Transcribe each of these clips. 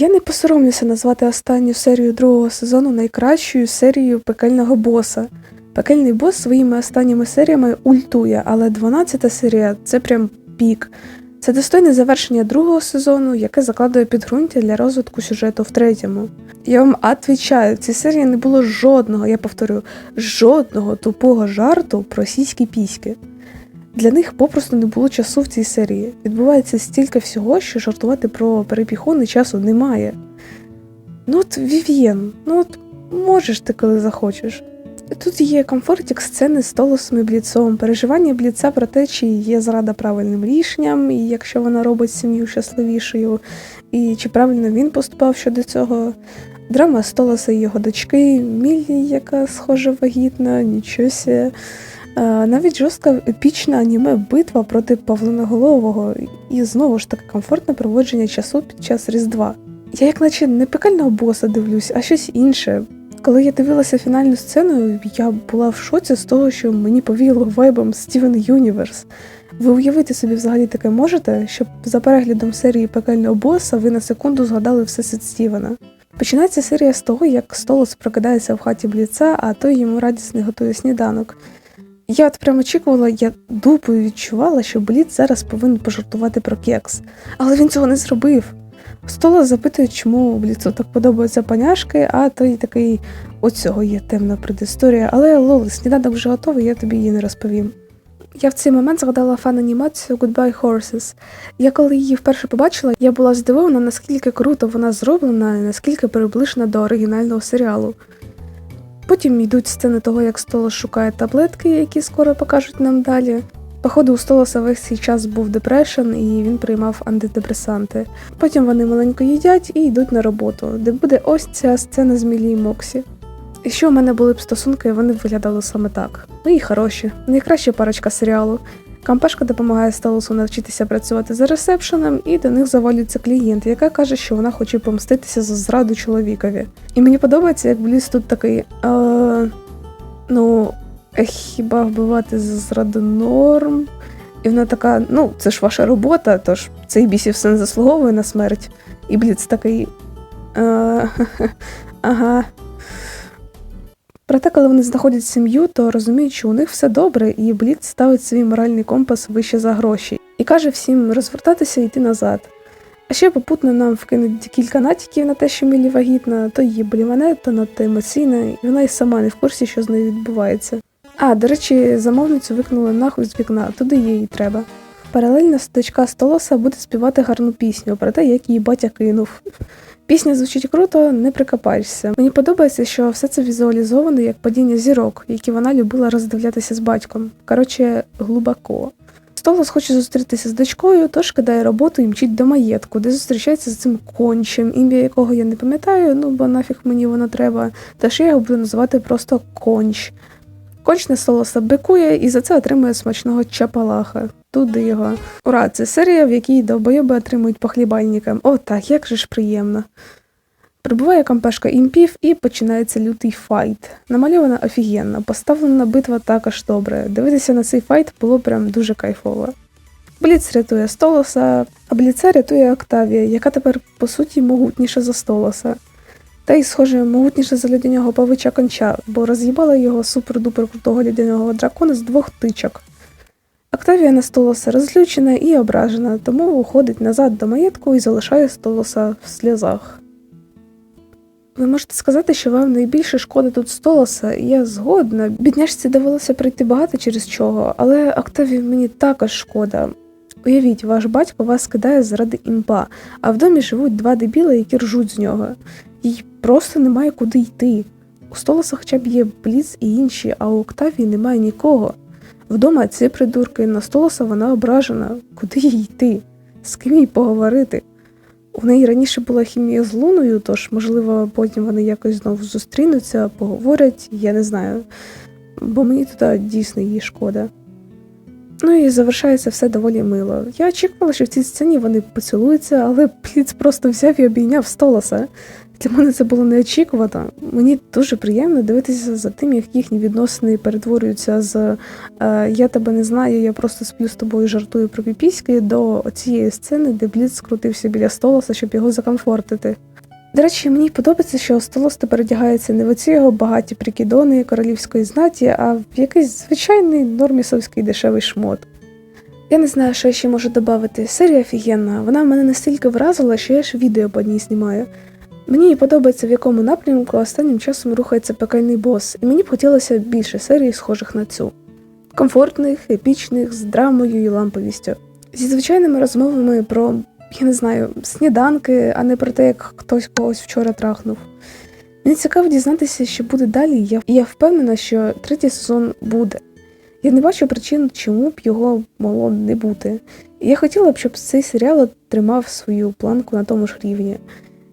Я не посоромлюся назвати останню серію другого сезону найкращою серією пекельного боса. Пекельний бос своїми останніми серіями ультує, але 12-та серія це прям пік. Це достойне завершення другого сезону, яке закладує підґрунтя для розвитку сюжету в третьому. Я вам відповідаю, в цій серії не було жодного, я повторюю, жодного тупого жарту про сіські піськи. Для них попросту не було часу в цій серії. Відбувається стільки всього, що жартувати про перепіхони часу немає. Ну от Вів'єн, ну от можеш ти коли захочеш. Тут є комфортік сцени з Толосом і Бліцом, переживання Бліца про те, чи є зрада правильним рішенням, і якщо вона робить сім'ю щасливішою, і чи правильно він поступав щодо цього. Драма з Толоса і його дочки, Міллі, яка схоже вагітна. Е, Навіть жорстка епічна аніме битва проти Павлиноголового, і знову ж таки комфортне проводження часу під час Різдва. Я як наче не пекального боса дивлюсь, а щось інше. Коли я дивилася фінальну сцену, я була в шоці з того, що мені повіяло вайбом Стівен Юніверс. Ви уявити собі взагалі таке можете, щоб за переглядом серії пекельного боса ви на секунду згадали всесвіт Стівена. Починається серія з того, як Столос прокидається в хаті бліца, а той йому радісний готує сніданок. Я от прям очікувала, я дупою відчувала, що Бліц зараз повинен пожартувати про кекс, але він цього не зробив. Стола запитує, чому Бліцу так подобаються паняшки, а той такий от цього є темна предісторія. Але лол, сніданок вже готовий, я тобі її не розповім. Я в цей момент згадала фан-анімацію Goodbye Horses. Я коли її вперше побачила, я була здивована, наскільки круто вона зроблена і наскільки приближена до оригінального серіалу. Потім йдуть сцени того, як Столос шукає таблетки, які скоро покажуть нам далі. Походу, у Столоса весь цей час був депрешен, і він приймав антидепресанти. Потім вони маленько їдять і йдуть на роботу, де буде ось ця сцена з Мілі і Моксі. Якщо у мене були б стосунки, вони виглядали саме так. Ну і хороші, найкраща парочка серіалу. Кампешка допомагає Столосу навчитися працювати за ресепшеном, і до них завалюється клієнт, яка каже, що вона хоче помститися за зраду чоловікові. І мені подобається, як Бліс тут такий. Е, ну, хіба вбивати за зраду норм? І вона така: ну, це ж ваша робота, тож цей бісів син заслуговує на смерть. І Бліц такий. Е, ага. Проте, коли вони знаходять сім'ю, то розуміють, що у них все добре, і Бліц ставить свій моральний компас вище за гроші і каже всім розвертатися і йти назад. А ще попутно нам вкинуть кілька натяків на те, що Мілі вагітна, то її бліване, то надто емоційна, і вона й сама не в курсі, що з нею відбувається. А, до речі, замовницю викинули нахуй з вікна, туди їй треба. Паралельно дочка Столоса буде співати гарну пісню про те, як її батя кинув. Пісня звучить круто, не прикопаєшся. Мені подобається, що все це візуалізовано як падіння зірок, які вона любила роздивлятися з батьком. Коротше, глибоко. Столос хоче зустрітися з дочкою, тож кидає роботу і мчить до маєтку, де зустрічається з цим кончем, ім'я якого я не пам'ятаю, ну бо нафіг мені воно треба. Тож я його буду називати просто конч. Конч на Столоса бикує і за це отримує смачного чапалаха. Туди його. Ура, це серія, в якій довбойоби отримують по хлібальникам. О, так, як же ж приємно. Прибуває кампешка імпів і починається лютий файт. Намальована офігенно, поставлена битва також добре. Дивитися на цей файт було прям дуже кайфово. Бліц рятує Столоса, а Бліца рятує Октавія, яка тепер, по суті, могутніша за Столоса. Та й, схоже, могутніше за людяного павича конча, бо роз'їбала його супер-дупер крутого людяного дракона з двох тичок. Октавія на Столоса розлючена і ображена, тому уходить назад до маєтку і залишає Столоса в сльозах. Ви можете сказати, що вам найбільше шкода тут Столоса, і я згодна. Бідняшці довелося пройти багато через чого, але Октавії мені також шкода. Уявіть, ваш батько вас кидає заради імпа, а в домі живуть два дебіли, які ржуть з нього. Їй просто немає куди йти. У Столоса хоча б є Бліц і інші, а у Октавії немає нікого. Вдома ці придурки на Столоса вона ображена. Куди їй йти? З ким їй поговорити? У неї раніше була хімія з луною, тож, можливо, потім вони якось знову зустрінуться, поговорять, я не знаю. Бо мені туди дійсно її шкода. Ну і завершається все доволі мило. Я очікувала, що в цій сцені вони поцілуються, але Бліц просто взяв і обійняв Столаса. Для мене це було неочікувано. Мені дуже приємно дивитися за тим, як їхні відносини перетворюються з е, Я тебе не знаю, я просто сплю з тобою, жартую про піпіськи до цієї сцени, де Бліц скрутився біля Столаса, щоб його закомфортити. До речі, мені подобається, що Столос тепер одягається не в оці його багаті прикидони королівської знаті, а в якийсь звичайний нормісовський дешевий шмот. Я не знаю, що я ще можу додати. Серія офігенна. Вона мене настільки вразила, що я ж відео по ній знімаю. Мені подобається, в якому напрямку останнім часом рухається пекельний бос, і мені б хотілося більше серій, схожих на цю. Комфортних, епічних, з драмою і ламповістю. Зі звичайними розмовами про, я не знаю, сніданки, а не про те, як хтось когось вчора трахнув. Мені цікаво дізнатися, що буде далі, я, і я впевнена, що третій сезон буде. Я не бачу причин, чому б його могло не бути. Я хотіла б, щоб цей серіал тримав свою планку на тому ж рівні.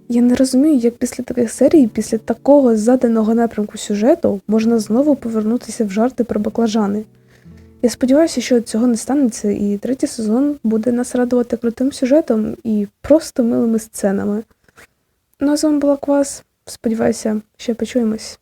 Я не розумію, як після таких серій, після такого заданого напрямку сюжету можна знову повернутися в жарти про баклажани. Я сподіваюся, що цього не станеться, і третій сезон буде нас радувати крутим сюжетом і просто милими сценами. Ну а з вами була Квас. Сподіваюся, ще почуємось.